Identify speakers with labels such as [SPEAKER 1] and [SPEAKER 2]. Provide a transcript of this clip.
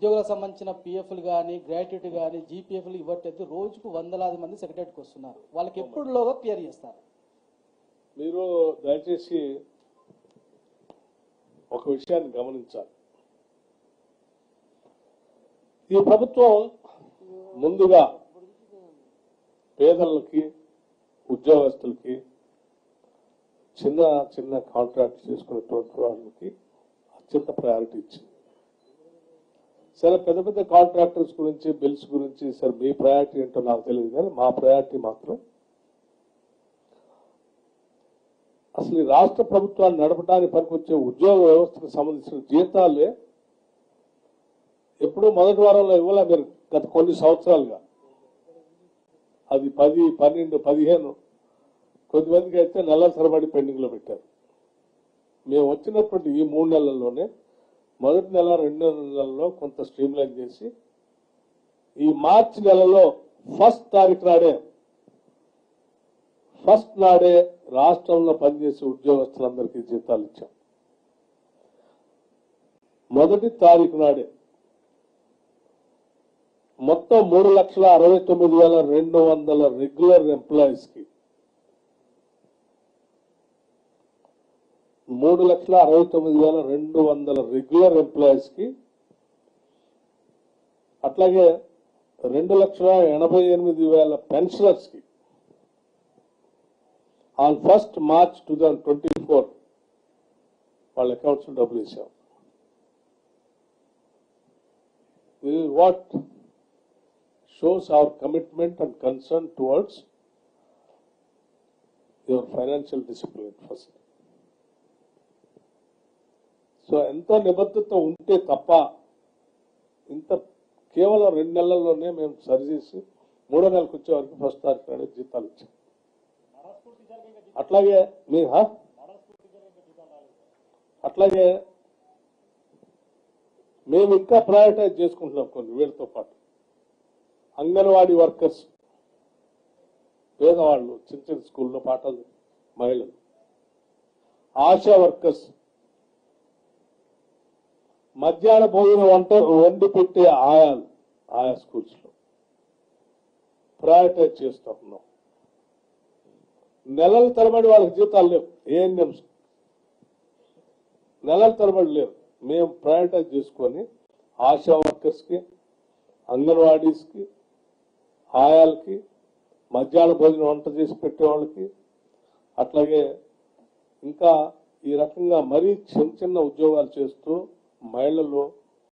[SPEAKER 1] ఉద్యోగులకు సంబంధించిన పిఎఫ్లు కానీ గ్రాట్యుటీ కానీ జీపీఎఫ్లు ఇవ్వట్లేదు. రోజుకు వందలాది మంది సెక్రటరీకి వస్తున్నారు. వాళ్ళకి ఎప్పుడులోగా క్లియర్ చేస్తారు?
[SPEAKER 2] మీరు దయచేసి ఒక విషయాన్ని గమనించాలి. ఈ ప్రభుత్వం ముందుగా పేదలకి ఉద్యోగస్తులకి చిన్న చిన్న కాంట్రాక్ట్ చేసుకున్నటువంటి వాళ్ళకి అత్యంత ప్రయారిటీ ఇచ్చింది. సరే పెద్ద పెద్ద కాంట్రాక్టర్స్ గురించి బిల్స్ గురించి సార్ మీ ప్రయారిటీ ఏంటో నాకు తెలియదు కానీ మా ప్రయారిటీ మాత్రం అసలు ఈ రాష్ట్ర ప్రభుత్వాన్ని నడపడానికి పనికొచ్చే ఉద్యోగ వ్యవస్థకు సంబంధించిన జీతాలే ఎప్పుడూ మొదటి వారంలో ఇవ్వలే మీరు గత కొన్ని సంవత్సరాలుగా. అది పది పన్నెండు పదిహేను కొద్దిమందికి అయితే నెలల తరబడి పెండింగ్లో పెట్టారు. మేము వచ్చినటువంటి ఈ మూడు నెలల్లోనే మొదటి నెల రెండు నెలల్లో కొంత స్ట్రీమ్ లైన్ చేసి ఈ మార్చి నెలలో ఫస్ట్ తారీఖు నాడే ఫస్ట్ నాడే రాష్ట్రంలో పనిచేసే ఉద్యోగస్తులందరికీ జీతాలు ఇచ్చాం. మొదటి తారీఖు నాడే మొత్తం మూడు లక్షల అరవై తొమ్మిది వేల రెండు వందల రెగ్యులర్ ఎంప్లాయీస్కి మూడు లక్షల అరవై తొమ్మిది వేల రెండు వందల రెగ్యులర్ ఎంప్లాయీస్కి అట్లాగే రెండు లక్షల ఎనభై ఎనిమిది వేల పెన్షనర్స్కి on first March two thousand twenty four వాళ్ళ అకౌంట్స్ డబ్బులు ఇచ్చాం what shows our commitment and concern towards your financial discipline first so ఎంతో నిబద్ధత ఉంటే తప్ప ఇంత కేవలం రెండు నెలల్లోనే మేము సరిచేసి మూడో నెలకు వచ్చే వరకు ఫస్ట్ తారీఖు నాడే జీతాలు ఇచ్చాం. అట్లాగే మీ హా? అట్లాగే మేము ఇంకా ప్రయారిటైజ్ చేసుకుంటున్నాం కొన్ని వీళ్ళతో పాటు. అంగన్వాడీ వర్కర్స్ పేదవాళ్ళు చిన్న చిన్న స్కూల్లో పాఠాలు మహిళలు. ఆశా వర్కర్స్ మధ్యాహ్న భోజనం వంట వండి పెట్టే ఆయాలు ఆయా స్కూల్స్లో ప్రయారిటైజ్ చేస్తున్నాం నెలల తరబడి వాళ్ళకి జీతాలు లేవు. ఏఎన్ఎం నెలల తరబడి లేవు. మేము ప్రయారిటైజ్ చేసుకొని ఆశా వర్కర్స్కి అంగన్వాడీస్కి ఆయాలకి మధ్యాహ్న భోజనం వంట చేసి పెట్టే వాళ్ళకి అట్లాగే ఇంకా ఈ రకంగా మరీ చిన్న చిన్న ఉద్యోగాలు చేస్తూ మహిళలు